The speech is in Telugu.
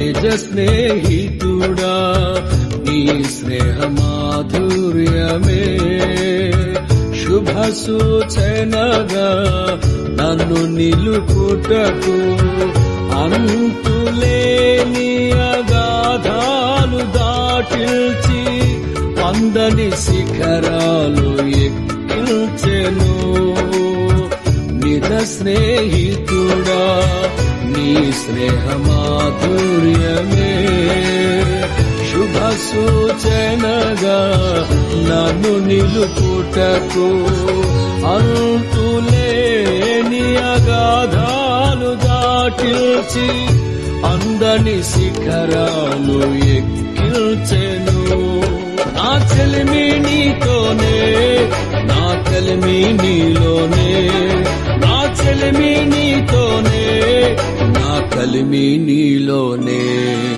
నిజ స్నేహితుడా నీ స్నేహ మాధుర్యమే శుభ సూచనగా నన్ను నిలుపుటకు అంతులేని అగాధాలు దాటిల్చి అందని శిఖరాలు ఎక్కించెను. నిజ స్నేహితుడా స్నేహమాధుర్యమే. శుభ సూచనగా నన్ను నిలుపుటకు అంతులేని అగాధాలు దాటిల్చి అందని శిఖరాలు ఎక్కిల్చెను. నా చెలిమి నీతోనే నా చెలిమి నీలోనే నా చెలిమి నీతోనే కలిమి నీలోనే.